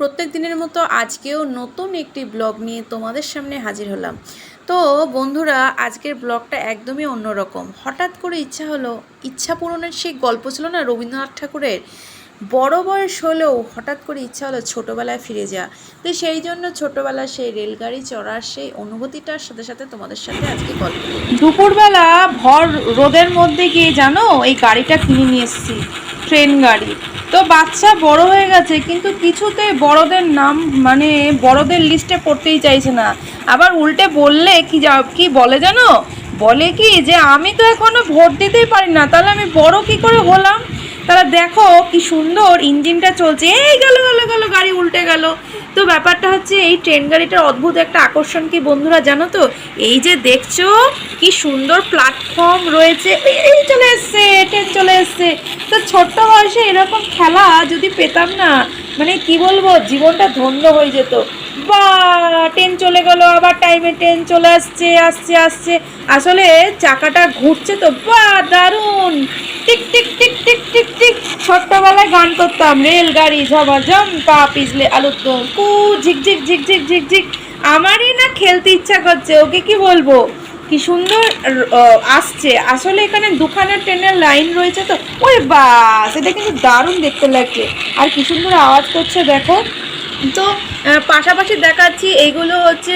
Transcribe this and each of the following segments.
প্রত্যেক দিনের মতো আজকেও নতুন একটি ব্লগ নিয়ে তোমাদের সামনে হাজির হলাম। তো বন্ধুরা, আজকের ব্লগটা একদমই অন্যরকম। হঠাৎ করে ইচ্ছা হলো, ইচ্ছা পূরণের সেই গল্প ছিল না রবীন্দ্রনাথ ঠাকুরের? বড় বয়স হলেও হঠাৎ করে ইচ্ছা হলো ছোটোবেলায় ফিরে যাওয়া। তো সেই জন্য ছোটোবেলার সেই রেলগাড়ি চড়ার সেই অনুভূতিটার সাথে সাথে তোমাদের সাথে আজকে গল্প দুপুরবেলা ভর রোদের মধ্যে গিয়ে জানো, এই গাড়িটা কিনে নিয়ে এসেছি, ট্রেন গাড়ি। তো বাচ্চা বড় হয়ে গেছে, কিন্তু কিছুতে বড়দের নাম মানে বড়দের লিস্টে পড়তেই চাইছে না। আবার উল্টে বললে কি যা- কি বলে জানো? বলে কি যে, আমি তো এখনও ভোট দিতেই পারি না, তাহলে আমি বড় কি করে হলাম? তারা দেখো কি সুন্দর ইঞ্জিনটা চলছে। এই গেল গেল গেল, গাড়ি উল্টে গেল। তো ব্যাপারটা হচ্ছে এই ট্রেন গাড়িটার অদ্ভুত একটা আকর্ষণ কি বন্ধুরা জানো তো? এই যে দেখছ, কি সুন্দর প্ল্যাটফর্ম রয়েছে। চলে এসছে, ট্রেন চলে এসছে। তো ছোট্ট বয়সে এরকম খেলা যদি পেতাম না মানে কি বলব, জীবনটা ধন্য হয়ে যেত। বা ট্রেন চলে গেল, আবার টাইমে ট্রেন চলে আসছে আসছে আসছে। আসলে চাকাটা ঘুরছে তো, বা, দারুণ! টিক টিক টিক টিক টিক টিক। ছোট্টবেলায় গান করতাম, রেলগাড়ি, ঝমাঝম, পা পিছলে আলুর দম। কু ঝিকঝিক ঝিকঝিক ঝিকঝিক আমারই না খেলতে ইচ্ছা করছে, ওকে কি বলব? কি সুন্দর আসছে। আসলে এখানে দুখানা ট্রেনের লাইন রয়েছে তো। ওই বাস, এটা কিন্তু দারুণ দেখতে লাগছে। আর কি সুন্দর আওয়াজ করছে, দেখো। তো পাশাপাশি দেখাচ্ছি এইগুলো হচ্ছে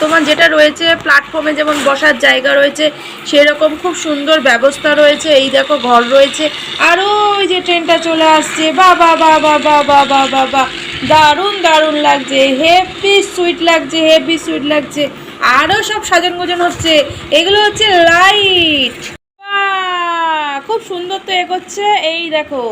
তোমার যেটা রয়েছে প্ল্যাটফর্মে যেমন বসার জায়গা রয়েছে, সেরকম খুব সুন্দর ব্যবস্থা রয়েছে। এই দেখো ঘর রয়েছে। আরও ওই যে ট্রেনটা চলে আসছে। বা বা বা বা বা বা বা বা বা। দারুণ দারুণ লাগছে। হেভি সুইট লাগছে হেভি সুইট লাগছে। আরও সব সাজন গোজন হচ্ছে। এগুলো হচ্ছে লাইট খুব সুন্দর তো এগোচ্ছে। এই দেখো।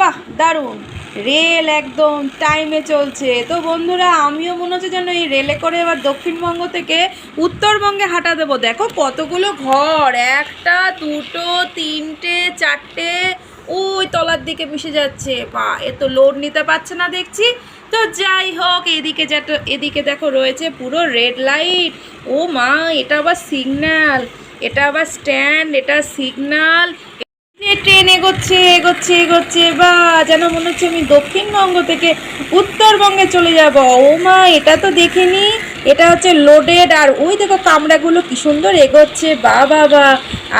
বাহ, দারুণ। রেল একদম টাইমে চলছে। তো বন্ধুরা, আমিও মনে হচ্ছে যেন এই রেলে করে এবার দক্ষিণবঙ্গ থেকে উত্তরবঙ্গে হাঁটা দেবো। দেখো কতগুলো ঘর, একটা, দুটো, তিনটে, চারটে, ওই তলার দিকে মিশে যাচ্ছে। বা, এ তো লোড নিতে পারছে না দেখছি। তো যাই হোক, এদিকে যেটা এদিকে দেখো রয়েছে পুরো রেড লাইট ও মা, এটা আবার সিগন্যাল এটা আবার স্ট্যান্ড এটা সিগন্যাল ট্রেন এগোচ্ছে এগোচ্ছে এগোচ্ছে, বা যেন মনে হচ্ছে আমি দক্ষিণবঙ্গ থেকে উত্তরবঙ্গে চলে যাব। ও মা, এটা তো দেখিনি। এটা হচ্ছে লোডেড আর ওই দেখো কামরাগুলো কি সুন্দর এগোচ্ছে, বা বা বা।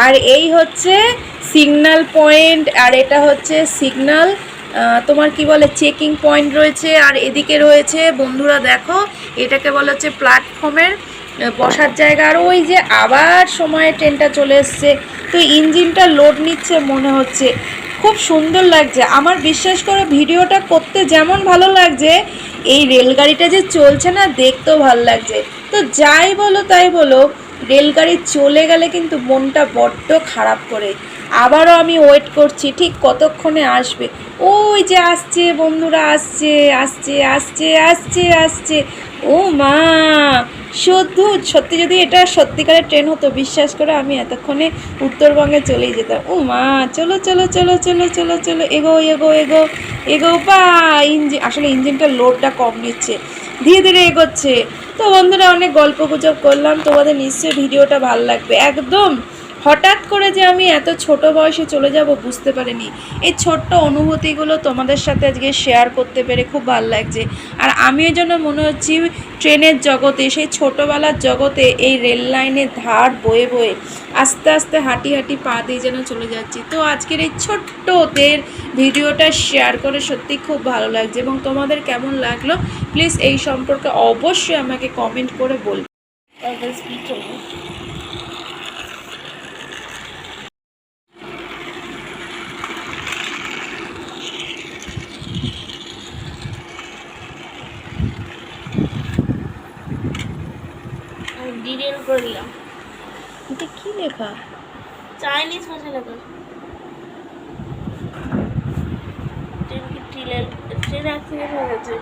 আর এই হচ্ছে সিগন্যাল পয়েন্ট আর এটা হচ্ছে সিগন্যাল তোমার কি বলে চেকিং পয়েন্ট রয়েছে, আর এদিকে রয়েছে, বন্ধুরা দেখো, এটাকে বলা হচ্ছে প্ল্যাটফর্মের বসার জায়গা। আর ওই যে আবার সময়ে ট্রেনটা চলে এসছে, তো ইঞ্জিনটা লোড নিচ্ছে মনে হচ্ছে। খুব সুন্দর লাগছে। আমার বিশ্বাস করে, ভিডিওটা করতে যেমন ভালো লাগছে, এই রেলগাড়িটা যে চলছে না, দেখতেও ভালো লাগছে। তো যাই বলো তাই বলো রেলগাড়ি চলে গেলে কিন্তু মনটা বড্ড খারাপ করে। আবারও আমি ওয়েট করছি, ঠিক কতক্ষণে আসবে? ওই যে আসছে, বন্ধুরা, আসছে আসছে আসছে আসছে আসছে। ও মা! শুধু সত্যি যদি এটা সত্যিকারের ট্রেন হতো, বিশ্বাস করে আমি এতক্ষণে উত্তরবঙ্গে চলেই যেতাম। ও মা! চলো চলো চলো চলো চলো চলো, এগো এগো এগো এগো বা ইঞ্জিন আসলে ইঞ্জিনটা লোডটা কম নিচ্ছে। ধীরে ধীরে এগোচ্ছে। তো বন্ধুরা, অনেক গল্প গুজব করলাম। তোমাদের নিশ্চয়ই ভিডিওটা ভালো লাগবে। একদম হঠাৎ করে যে আমি এত ছোট বয়সে চলে যাব বুঝতে পারিনি। এই ছোট্ট অনুভূতিগুলো তোমাদের সাথে আজকে শেয়ার করতে পেরে খুব ভালো লাগছে। আর আমি এই জন্য মনে হচ্ছি ট্রেনের জগতে, সেই ছোটোবেলার জগতে এই রেল লাইনের ধার বয়ে বয়ে আস্তে আস্তে হাঁটি হাঁটি পা দিয়ে যেন চলে যাচ্ছি। তো আজকের এই ছোট্টদের ভিডিওটা শেয়ার করে সত্যি খুব ভালো লাগছে এবং তোমাদের কেমন লাগল প্লিজ এই সম্পর্কে অবশ্যই আমাকে কমেন্ট করে বলবে ডিটেল করে দিলাম। এটা কি লেখা? চাইনিজ ভাষা লেখা। ট্রেন কি ট্রেন ট্রেন অ্যাক্সিডেন্ট হয়ে গেছে।